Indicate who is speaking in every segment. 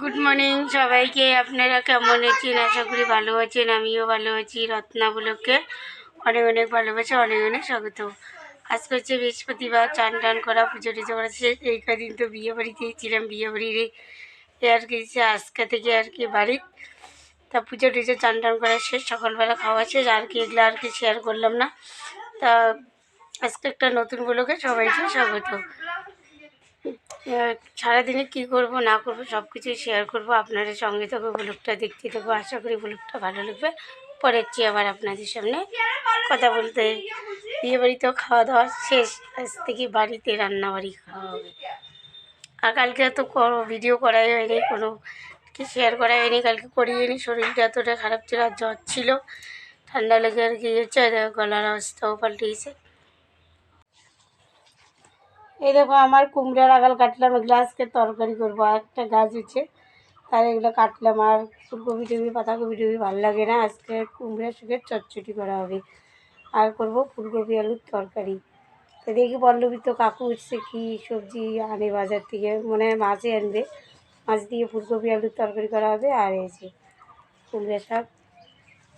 Speaker 1: Good morning সবাইকে। আপনারা কেমন আছেন? আশা করি ভালো আছেন, আমিও ভালো আছি রত্নাগুলোকে অনেক অনেক ভালোবাসা, অনেক অনেক স্বাগত। আজকে হচ্ছে বৃহস্পতিবার, চান টান করা, পুজো টুজো করা শেষ। এই কদিন তো বিয়ে বাড়িতেই ছিলাম বিয়ে বাড়ির আর কি আজকে থেকে আর কি বাড়ির তা পুজো টুজো, চান টান করা শেষ, সকালবেলা খাওয়া শেষ, আর কি এগুলো আর কি শেয়ার করলাম না। তা আজকে একটা নতুন ব্লগে সবাইকে স্বাগত। সারাদিনে কী করব, না করব সব কিছুই শেয়ার করব। আপনাদের সঙ্গে থাকব ব্লগটা দেখতে থাকব। আশা করি ব্লগটা ভালো লাগবে। পরে হচ্ছে আবার আপনাদের সামনে কথা বলতে। বিয়ে বাড়িতেও খাওয়া দাওয়া শেষ। আজ থেকে বাড়িতে রান্নাবাড়ি খাওয়া হবে। আর কালকে তো ভিডিও করাই হয়নি, কোনো কি শেয়ার করা হয়নি, কালকে করিয়ে নি শরীরটা এতটা খারাপ ছিল, আর জ্বর ছিল। ঠান্ডা লেগে আর কি হচ্ছে গলার অবস্থাও পাল্টিয়েছে এই দেখো, আমার কুমড়ার আগাল কাটলাম, এগুলো আজকে তরকারি করব। একটা গাছ হচ্ছে তার এগুলো কাটলাম। আর ফুলকপি টুপি, পাতাকপি টুপি ভালো লাগে না। আজকে কুমড়া শুকে চটচটি করা হবে। আর করব ফুলকপি আলুর তরকারি। তো দেখি পল্লবী তো কাকু উঠছে কি সবজি আনে বাজার থেকে। মনে হয় আনবে। মাছ দিয়ে ফুলকপি আলুর তরকারি করা হবে। আর এসে কুমড়া শাক,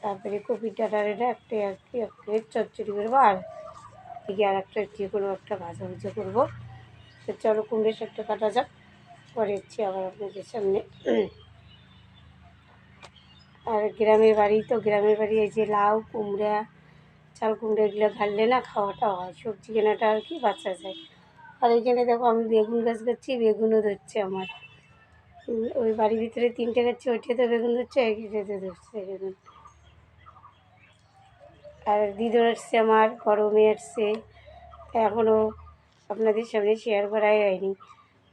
Speaker 1: তারপরে কপির ডাটার এটা একটা চচ্চড়ি করব। আর এদিকে আর একটা যে কোনো একটা ভাজা ভুজা করব। তো চলো কুমড়ো শাকটা কাটা যাক। পরে হচ্ছে আবার আপনাদের সামনে। আর গ্রামের বাড়ি তো, গ্রামের বাড়ি এই যে লাউ, কুমড়া, চাল কুমড়ো এগুলো ঘাললে না খাওয়াটা হয়, সবজি কেনাটা আর কি বাচ্চা যায়। আর এখানে দেখো আমি বেগুন গাছ করছি বেগুনও ধরছে আমার। ওই বাড়ির ভিতরে তিনটে গাছে ওইটাতে বেগুন ধরছে এইটাতে ধরছে বেগুন। আর দিদর এসছে আমার, বড় মেয়ে এসছে। এখনও আপনাদের সামনে শেয়ার করাই হয়নি।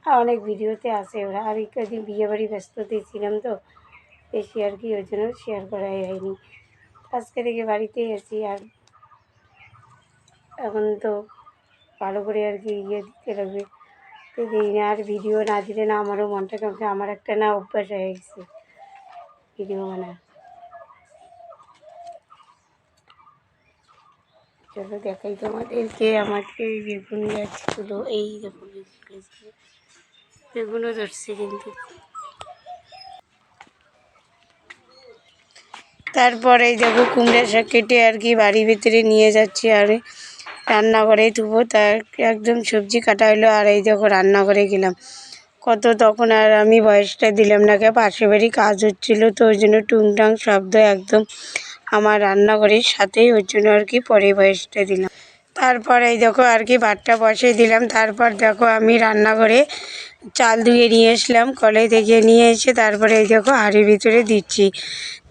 Speaker 1: আর অনেক ভিডিওতে আসে ওরা। আর কদিন বিয়ে বাড়ি ব্যস্ততে ছিলাম তো, বেশি আর কি ওই জন্য শেয়ার করাই হয়নি। আজকে থেকে বাড়িতেই আছি আর এখন তো ভালো করে আর কি ইয়ে দিতে লাগবে। দিই না আর ভিডিও না দিলে না আমারও মনটা কেমন, আমার একটা না অভ্যাস হয়ে গেছে। ভিডিও বানার। চলো দেখাই তোমাদেরকে, আমাকে বেগুন গাছগুলো, এই দেখো বেগুনও ধরছে কিন্তু। তারপরে এই দেখো কুমড়া শাক কেটে আর কি বাড়ির ভিতরে নিয়ে যাচ্ছি, আর রান্নাঘরে ধুবো তার একদম সবজি কাটা হলো, আর এই দেখো রান্নাঘরে গেলাম। কত তখন আর আমি বয়সটা দিলাম না, কে পাশে বাড়ি কাজ হচ্ছিল, তো ওই জন্য টুংটাং শব্দ একদম আমার রান্নাঘরের সাথেই ওই জন্য আর কি পরে বয়সটা দিলাম। তারপর এই দেখো আর কি ভাতটা বসিয়ে দিলাম। তারপর দেখো আমি রান্নাঘরে চাল ধুয়ে নিয়ে এসলাম কলে থেকে নিয়ে এসে তারপরে এই দেখো হাঁড়ির ভিতরে দিচ্ছি।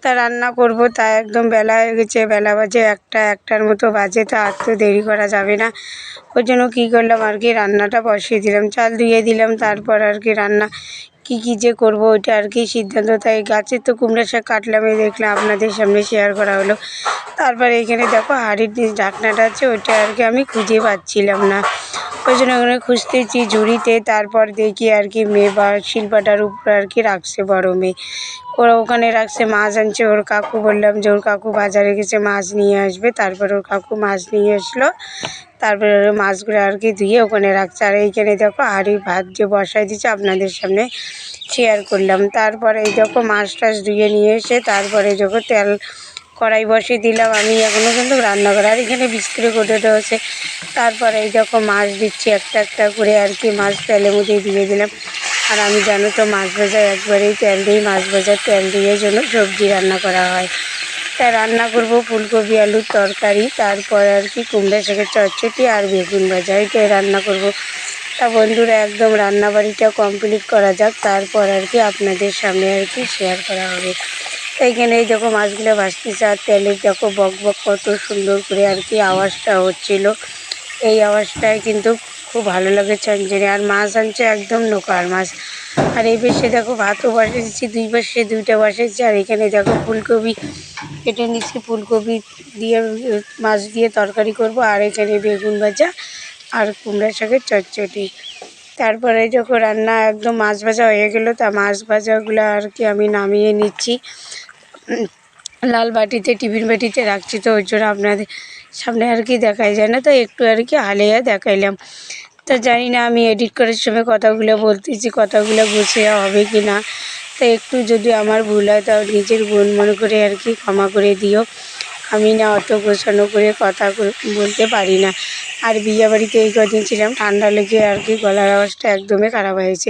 Speaker 1: তা রান্না করব, তা একদম বেলা হয়ে গেছে, বেলা বাজে একটা, একটার মতো বাজে, তা আর তো দেরি করা যাবে না। ওই জন্য কী করলাম, আর কি রান্নাটা বসিয়ে দিলাম, চাল ধুয়ে দিলাম, তারপর আর কি রান্না কী, কি যে করব, ওইটা আর কি সিদ্ধান্ত। তাই গাছের তো কুমড়া শাক কাটলাম, এই দেখলাম আপনাদের সামনে শেয়ার করা হলো। তারপরে এখানে দেখো হাড়ির ঢাকনাটা আছে, ওইটা আর কি আমি খুঁজে পাচ্ছিলাম না। ওই জন্য ওখানে খুঁজতেছি ঝুড়িতে, তারপর দেখি আর কি মেয়ে বা শিল্পাটার উপর আর কি রাখছে বড় মেয়ে। ওরা ওখানে রাখছে মাছ আনছে, ওর কাকু বললাম যে ওর কাকু বাজারে গেছে মাছ নিয়ে আসবে, তারপর ওর কাকু মাছ নিয়ে আসলো, তারপরে ওর মাছগুলো আর কি ধুয়ে ওখানে রাখছে। আর এইখানে দেখো হাঁড়ি ভাত যে বসাই দিচ্ছে আপনাদের সামনে শেয়ার করলাম। তারপরে এই দেখো মাছ টাছ ধুয়ে নিয়ে এসে, তারপরে যখন তেল কড়াই বসিয়ে দিলাম। আমি এখনও কিন্তু রান্না করি আর এখানে বিস্কুটে কোটে আছে তারপরে এই দেখো মাছ দিচ্ছি, একটা একটা করে আর কি মাছ তেলের মধ্যে দিয়ে দিলাম। আর আমি জানো তো মাছ ভাজা একবারেই তেল দিই, মাছ ভাজার তেল দিয়ে জন্য সবজি রান্না করা হয়। তা রান্না করব ফুলকপি, আলুর তরকারি, তারপর আর কি কুমড়া শাকের চচ্চটি আর বেগুন ভাজা, এটাই রান্না করব। তা বন্ধুরা, একদম রান্নাবাড়িটা কমপ্লিট করা যাক, তারপর আর কি আপনাদের সামনে আর কি শেয়ার করা হবে। এইখানে এই দেখো মাছগুলো ভাসতেছে আর তেলের দেখো বক বক কত সুন্দর করে আর কি আওয়াজটা হচ্ছিল। এই আওয়াজটাই কিন্তু খুব ভালো লাগে চঞ্চনে আর মাছ আনছে একদম নোকার মাছ। আর এই পাশে দেখো ভাতও বসেছি দুই পাশে দুইটা বসেছি আর এখানে দেখো ফুলকপি কেটে নিচ্ছি। ফুলকপি দিয়ে মাছ দিয়ে তরকারি করব। আর এখানে বেগুন ভাজা আর কুমড়া শাকের চটচটি। তারপরে যখন রান্না একদম মাছ ভাজা হয়ে গেলো। তা মাছ ভাজাগুলো আর কি আমি নামিয়ে নিচ্ছি। লাল বাটিতে, টিফিন বাটিতে রাখছি তো ওই জন্য আপনাদের সামনে আর কি দেখাই যায় না, তো একটু আর কি হালিয়া দেখাইলাম। তা জানি না আমি এডিট করার সময় কথাগুলো বলতেছি, কথাগুলো গুছিয়ে হবে কি না। তা একটু যদি আমার ভুল হয়, তাও নিজের বোন মনে করে আর কি ক্ষমা করে দিও। আমি না অত গোছানো করে কথা বলতে পারি না। আর বিয়েবাড়িতে এই কদিন ছিলাম, ঠান্ডা লেগে আর কি গলার আওয়াজটা একদমই খারাপ হয়েছে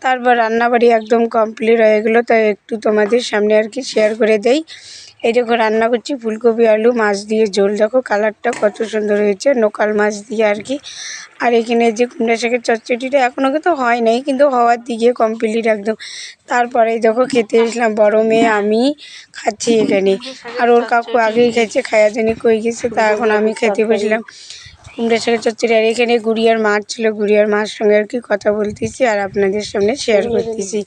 Speaker 1: তারপর রান্নাবাড়ি একদম কমপ্লিট হয়ে গেলো, তাই একটু তোমাদের সামনে আর কি শেয়ার করে দেই। এই দেখো রান্না করছি, ফুলকপি, আলু, মাছ দিয়ে ঝোল। দেখো কালারটা কত সুন্দর হয়েছে নোকাল মাছ দিয়ে আর কি। আর এখানে যে কুমড়া শাকের চচ্চড়িটা এখনও কিন্তু হয় নাই, কিন্তু হওয়ার দিকে কমপ্লিট একদম। তারপরে দেখো খেতে এসলাম, বড় মেয়ে আমি খাচ্ছি এখানে। আর ওর কাকু আগেই খেয়েছে, খায়া জানি কই গেছে, তা এখন আমি খেতে বসলাম। কুমড়া শাকের চচ্চড়ি, আর এখানে গুড়িয়ার মাছ ছিল, গুড়িয়ার মাছ সঙ্গে আর কি কথা বলতেছি, আর আপনাদের সামনে শেয়ার করতেছি।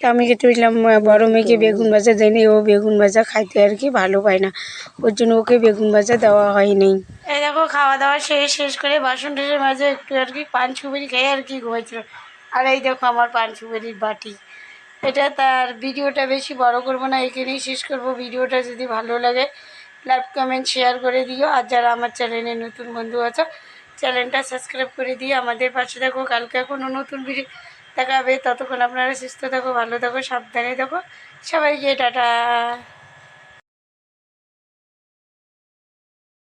Speaker 1: তা আমি খেতে বসলাম বড় মেয়েকে বেগুন ভাজা দেয়নি ও বেগুন ভাজা খাইতে আর কি ভালো পায় না। ওর জন্য ওকে বেগুন ভাজা দেওয়া হয়নি এই দেখো খাওয়া দাওয়া শেষ শেষ করে বাসন টাসের মাঝে একটু আর কি পান সুপারি খেয়ে আর কি ঘুমাইছিল। আর এই দেখো আমার পান সুপারির বাটি। এটা তার ভিডিওটা বেশি বড় করব না, এখানেই শেষ করব। ভিডিওটা যদি ভালো লাগে, লাইক, কমেন্ট, শেয়ার করে দিও। আর যারা আমার চ্যানেলে নতুন বন্ধু আছো, চ্যানেলটা সাবস্ক্রাইব করে দিয়ে আমাদের পাশে থাকো। কালকে কোনো নতুন ভিডিও দেখা হবে ততক্ষণ আপনারা সুস্থ থাকো ভালো থাকো সাবধানে থাকো। সবাইকে টাটা।